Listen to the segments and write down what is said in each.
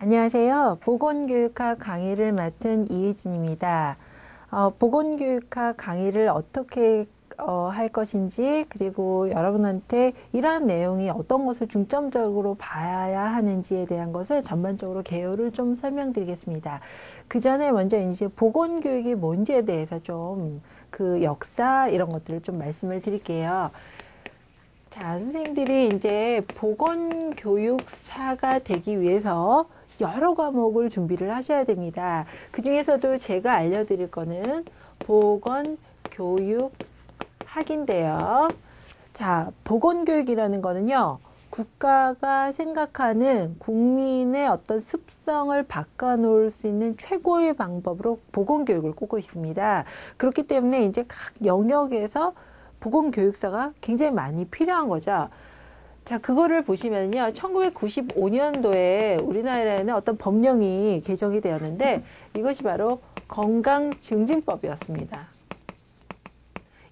안녕하세요. 보건교육학 강의를 맡은 이혜진입니다. 어, 보건교육학 강의를 어떻게 어, 할 것인지 그리고 여러분한테 이러한 내용이 어떤 것을 중점적으로 봐야 하는지에 대한 것을 전반적으로 개요를 좀 설명드리겠습니다. 그 전에 먼저 이제 보건교육이 뭔지에 대해서 좀 그 역사 이런 것들을 좀 말씀을 드릴게요. 자, 선생님들이 이제 보건교육사가 되기 위해서 여러 과목을 준비를 하셔야 됩니다. 그 중에서도 제가 알려드릴 거는 보건 교육 학인데요. 자, 보건교육이라는 거는요. 국가가 생각하는 국민의 어떤 습성을 바꿔놓을 수 있는 최고의 방법으로 보건교육을 꼽고 있습니다. 그렇기 때문에 이제 각 영역에서 보건교육사가 굉장히 많이 필요한 거죠. 자, 그거를 보시면요. 1995년도에 우리나라에는 어떤 법령이 개정이 되었는데 이것이 바로 건강증진법이었습니다.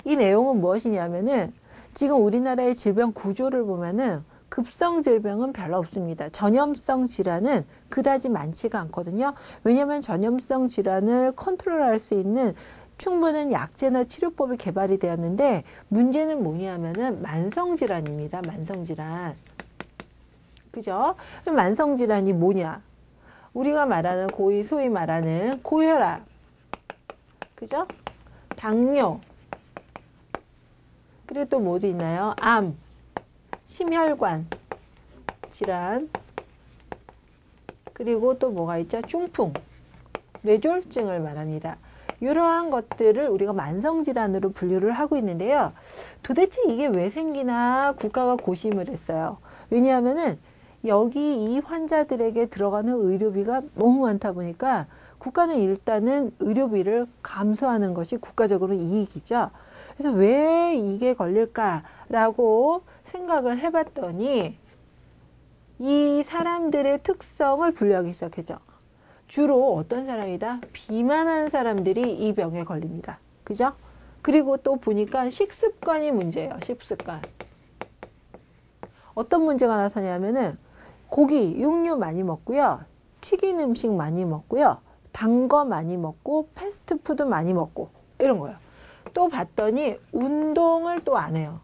이 내용은 무엇이냐면은 지금 우리나라의 질병 구조를 보면은 급성 질병은 별로 없습니다. 전염성 질환은 그다지 많지가 않거든요. 왜냐하면 전염성 질환을 컨트롤할 수 있는 충분한 약제나 치료법이 개발이 되었는데 문제는 뭐냐면은 만성 질환입니다. 만성 질환. 그죠? 만성 질환이 뭐냐? 우리가 말하는 고의 소위 말하는 고혈압. 그죠? 당뇨. 그리고 또 뭐도 있나요? 암. 심혈관 질환 그리고 또 뭐가 있죠? 중풍, 뇌졸중을 말합니다. 이러한 것들을 우리가 만성질환으로 분류를 하고 있는데요. 도대체 이게 왜 생기나 국가가 고심을 했어요. 왜냐하면은 여기 이 환자들에게 들어가는 의료비가 너무 많다 보니까 국가는 일단은 의료비를 감소하는 것이 국가적으로 이익이죠. 그래서 왜 이게 걸릴까라고 생각을 해봤더니 이 사람들의 특성을 분류하기 시작했죠. 주로 어떤 사람이다? 비만한 사람들이 이 병에 걸립니다. 그죠? 그리고 또 보니까 식습관이 문제예요. 식습관. 어떤 문제가 나타나냐면은 고기, 육류 많이 먹고요. 튀긴 음식 많이 먹고요. 단 거 많이 먹고 패스트푸드 많이 먹고 이런 거예요. 또 봤더니 운동을 또 안 해요.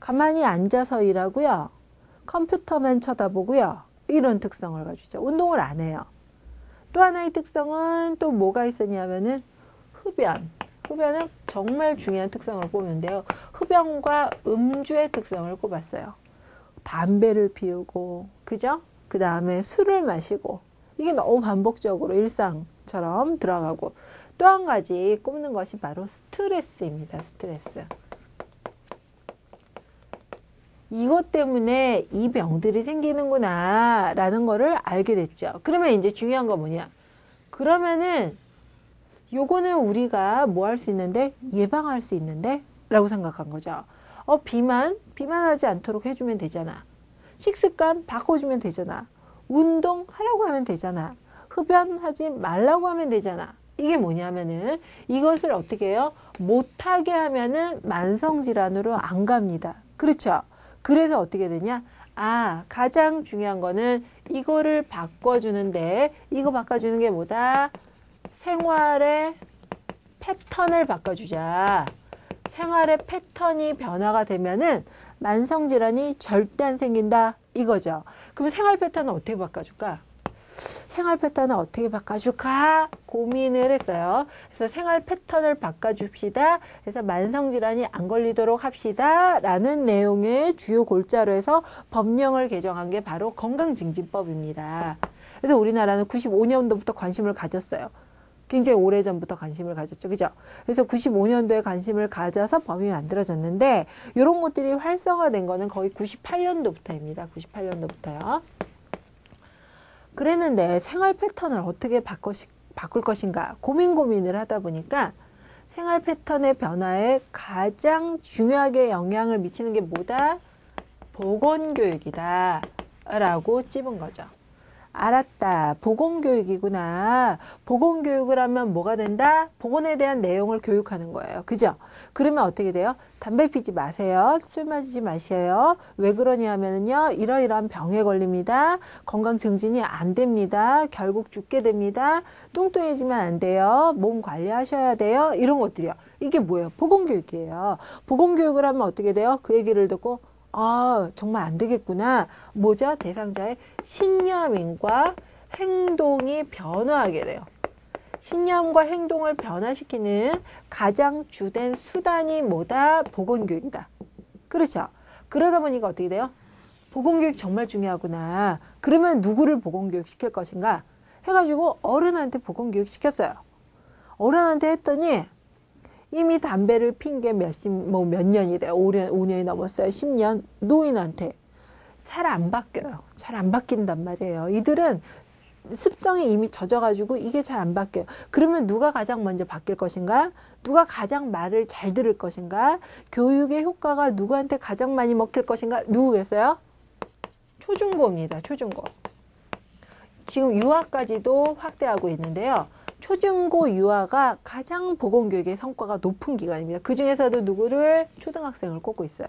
가만히 앉아서 일하고요. 컴퓨터만 쳐다보고요. 이런 특성을 가지죠. 운동을 안 해요. 또 하나의 특성은 또 뭐가 있었냐면은 흡연. 흡연은 정말 중요한 특성을 꼽는데요. 흡연과 음주의 특성을 꼽았어요. 담배를 피우고, 그죠? 그 다음에 술을 마시고, 이게 너무 반복적으로 일상처럼 들어가고, 또 한 가지 꼽는 것이 바로 스트레스입니다. 스트레스. 이것 때문에 이 병들이 생기는구나 라는 거를 알게 됐죠. 그러면 이제 중요한 건 뭐냐? 그러면은 요거는 우리가 뭐 할 수 있는데 예방할 수 있는데 라고 생각한 거죠. 어 비만 비만하지 않도록 해주면 되잖아. 식습관 바꿔주면 되잖아. 운동 하라고 하면 되잖아. 흡연하지 말라고 하면 되잖아. 이게 뭐냐면은 이것을 어떻게 해요? 못하게 하면은 만성질환으로 안 갑니다. 그렇죠? 그래서 어떻게 되냐? 아, 가장 중요한 거는 이거를 바꿔주는데, 이거 바꿔주는 게 뭐다? 생활의 패턴을 바꿔주자. 생활의 패턴이 변화가 되면은 만성질환이 절대 안 생긴다. 이거죠. 그럼 생활 패턴은 어떻게 바꿔줄까? 생활 패턴을 어떻게 바꿔줄까 고민을 했어요. 그래서 생활 패턴을 바꿔줍시다. 그래서 만성질환이 안 걸리도록 합시다. 라는 내용의 주요 골자로 해서 법령을 개정한 게 바로 건강증진법입니다. 그래서 우리나라는 95년도부터 관심을 가졌어요. 굉장히 오래 전부터 관심을 가졌죠. 그죠? 그래서 95년도에 관심을 가져서 법이 만들어졌는데 이런 것들이 활성화된 거는 거의 98년도부터입니다. 98년도부터요. 그랬는데 생활 패턴을 어떻게 바꿀 것인가 고민 고민을 하다 보니까 생활 패턴의 변화에 가장 중요하게 영향을 미치는 게 뭐다? 보건교육이다. 라고 찝은 거죠. 알았다. 보건교육이구나. 보건교육을 하면 뭐가 된다? 보건에 대한 내용을 교육하는 거예요. 그죠? 그러면 어떻게 돼요? 담배 피지 마세요. 술 마시지 마세요. 왜 그러냐 하면은요, 이러이러한 병에 걸립니다. 건강 증진이 안 됩니다. 결국 죽게 됩니다. 뚱뚱해지면 안 돼요. 몸 관리하셔야 돼요. 이런 것들이요. 이게 뭐예요? 보건교육이에요. 보건교육을 하면 어떻게 돼요? 그 얘기를 듣고, 아, 정말 안 되겠구나. 뭐죠? 대상자의 신념인과 행동이 변화하게 돼요. 신념과 행동을 변화시키는 가장 주된 수단이 뭐다? 보건교육이다. 그렇죠? 그러다 보니까 어떻게 돼요? 보건교육 정말 중요하구나. 그러면 누구를 보건교육 시킬 것인가? 해가지고 어른한테 보건교육 시켰어요. 어른한테 했더니 이미 담배를 핀 게 몇십, 뭐 몇 년이래. 5년, 5년이 넘었어요. 10년. 노인한테. 잘 안 바뀌어요. 잘 안 바뀐단 말이에요. 이들은 습성이 이미 젖어가지고 이게 잘 안 바뀌어요. 그러면 누가 가장 먼저 바뀔 것인가? 누가 가장 말을 잘 들을 것인가? 교육의 효과가 누구한테 가장 많이 먹힐 것인가? 누구겠어요? 초중고입니다. 초중고. 지금 유아까지도 확대하고 있는데요. 초중고 유아가 가장 보건교육의 성과가 높은 기간입니다. 그 중에서도 누구를 초등학생을 꼽고 있어요.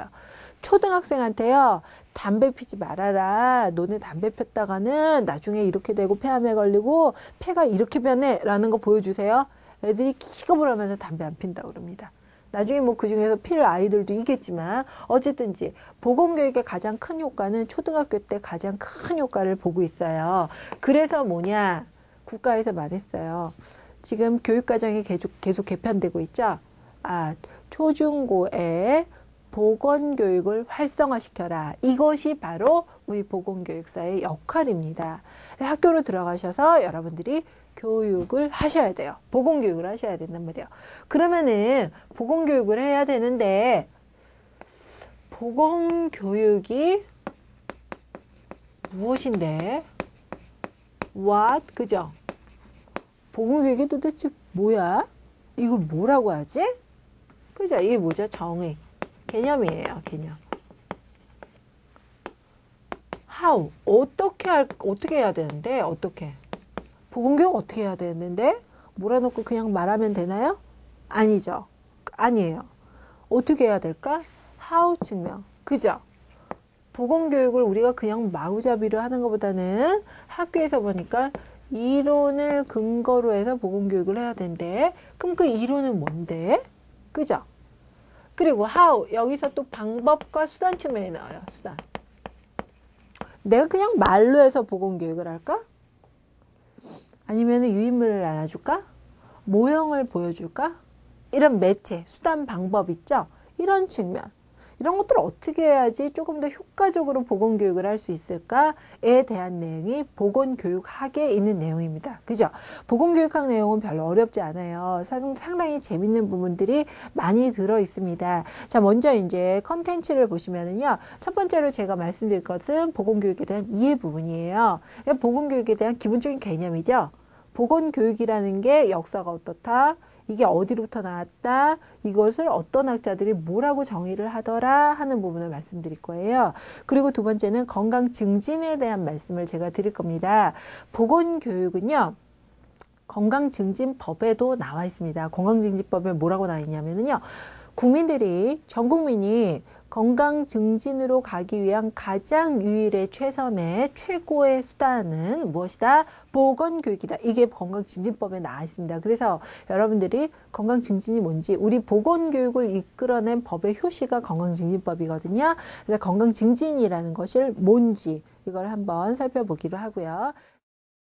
초등학생한테요, 담배 피지 말아라. 너네 담배 폈다가는 나중에 이렇게 되고 폐암에 걸리고 폐가 이렇게 변해. 라는 거 보여주세요. 애들이 기겁을 하면서 담배 안 핀다 그럽니다. 나중에 뭐 그 중에서 필 아이들도 있겠지만 어쨌든지 보건교육의 가장 큰 효과는 초등학교 때 가장 큰 효과를 보고 있어요. 그래서 뭐냐 국가에서 말했어요. 지금 교육과정이 계속 계속 개편되고 있죠. 아 초중고에 보건교육을 활성화시켜라. 이것이 바로 우리 보건교육사의 역할입니다. 학교로 들어가셔서 여러분들이 교육을 하셔야 돼요. 보건교육을 하셔야 된단 말이에요. 그러면은 보건교육을 해야 되는데 보건교육이 무엇인데? What? 그죠? 보건교육이 도대체 뭐야? 이걸 뭐라고 하지? 그죠? 이게 뭐죠? 정의. 개념이에요. 개념. how? 어떻게 할, 어떻게 해야 되는데? 어떻게? 보건교육 어떻게 해야 되는데? 몰아놓고 그냥 말하면 되나요? 아니죠. 아니에요. 어떻게 해야 될까? how 증명. 그죠? 보건교육을 우리가 그냥 마구잡이로 하는 것보다는 학교에서 보니까 이론을 근거로 해서 보건교육을 해야 된대. 그럼 그 이론은 뭔데? 그죠? 그리고 how 여기서 또 방법과 수단 측면이 나와요. 수단. 내가 그냥 말로 해서 보건교육을 할까? 아니면 유인물을 알아줄까? 모형을 보여줄까? 이런 매체, 수단, 방법 있죠? 이런 측면. 이런 것들을 어떻게 해야지 조금 더 효과적으로 보건 교육을 할 수 있을까에 대한 내용이 보건 교육학에 있는 내용입니다. 그죠? 보건 교육학 내용은 별로 어렵지 않아요. 상당히 재밌는 부분들이 많이 들어 있습니다. 자, 먼저 이제 컨텐츠를 보시면은요. 첫 번째로 제가 말씀드릴 것은 보건 교육에 대한 이해 부분이에요. 보건 교육에 대한 기본적인 개념이죠. 보건 교육이라는 게 역사가 어떻다? 이게 어디로부터 나왔다? 이것을 어떤 학자들이 뭐라고 정의를 하더라 하는 부분을 말씀드릴 거예요. 그리고 두 번째는 건강 증진에 대한 말씀을 제가 드릴 겁니다. 보건 교육은요. 건강증진법에도 나와 있습니다. 건강증진법에 뭐라고 나와 있냐면요. 국민들이 전 국민이 건강 증진으로 가기 위한 가장 유일의 최선의 최고의 수단은 무엇이다? 보건 교육이다. 이게 건강 증진법에 나와 있습니다. 그래서 여러분들이 건강 증진이 뭔지 우리 보건 교육을 이끌어낸 법의 효시가 건강 증진법이거든요. 그래서 건강 증진이라는 것을 뭔지 이걸 한번 살펴보기로 하고요.